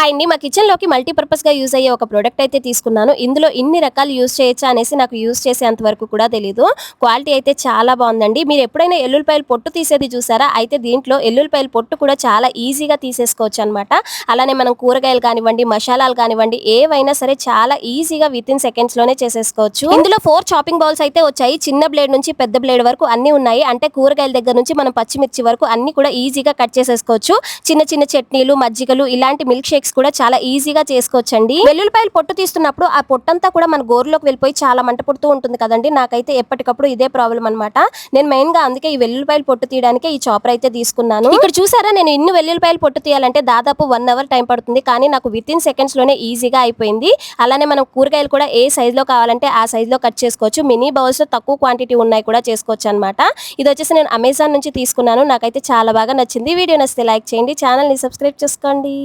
Hi అండి మా కిచెన్లోకి మల్టీపర్పస్గా యూజ్ అయ్యే ఒక ప్రోడక్ట్ అయితే తీసుకున్నాను. ఇందులో ఇన్ని రకాలు యూజ్ చేయొచ్చా అనేసి నాకు యూజ్ చేసేంత వరకు కూడా తెలియదు క్వాలిటీ అయితే చాలా బాగుందండి. మీరు ఎప్పుడైనా ఎల్లుల్లిపాయలు పొట్టు తీసేది చూసారా? అయితే దీంట్లో ఎల్లుల్లిపాయలు పొట్టు కూడా చాలా ఈజీగా తీసేసుకోవచ్చు అనమాట అలానే మనం కూరగాయలు కానివ్వండి మసాలాలు కానివ్వండి ఏవైనా సరే చాలా ఈజీగా విత్ ఇన్ సెకండ్స్లోనే చేసేసుకోవచ్చు. ఇందులో ఫోర్ చాపింగ్ బౌల్స్ అయితే వచ్చాయి. చిన్న బ్లేడ్ నుంచి పెద్ద బ్లేడ్ వరకు అన్ని ఉన్నాయి. అంటే కూరగాయల దగ్గర నుంచి మనం పచ్చిమిర్చి వరకు అన్ని కూడా ఈజీగా కట్ చేసేసుకోవచ్చు. చిన్న చిన్న చట్నీలు మజ్జిగలు ఇలాంటి మిల్క్ షేక్స్ కూడా చాలా ఈజీగా చేసుకోవచ్చండి. వెల్లుల్లిపాయలు పొట్టు తీస్తున్నప్పుడు ఆ పొట్టంతా కూడా మన గోరులోకి వెళ్ళిపోయి చాలా మంట పుడుతూ ఉంటుంది కదండి. నాకైతే ఎప్పటికప్పుడు ఇదే ప్రాబ్లం అనమాట నేను మెయిన్గా అందుకే ఈ వెల్లుల్లిపాయలు పొట్టు తీయడానికి ఈ చాపర్ అయితే తీసుకున్నాను. ఇక్కడ చూసారా నేను ఇన్ని వెల్లుల్లిపాయలు పొట్టు తీయాలంటే దాదాపు వన్ అవర్ టైం పడుతుంది. కానీ నాకు విత్ ఇన్ సెకండ్స్లోనే ఈజీగా అయిపోయింది. అలానే మనం కూరగాయలు కూడా ఏ సైజ్లో కావాలంటే ఆ సైజ్లో కట్ చేసుకోవచ్చు. మినీ బౌల్స్లో తక్కువ క్వాంటిటీ ఉన్నాయి కూడా చేసుకోవచ్చు అనమాట ఇది వచ్చేసి నేను అమెజాన్ నుంచి తీసుకున్నాను. నాకైతే చాలా బాగా నచ్చింది. వీడియో నచ్చితే లైక్ చేయండి. ఛానల్ని సబ్స్క్రైబ్ చేసుకోండి.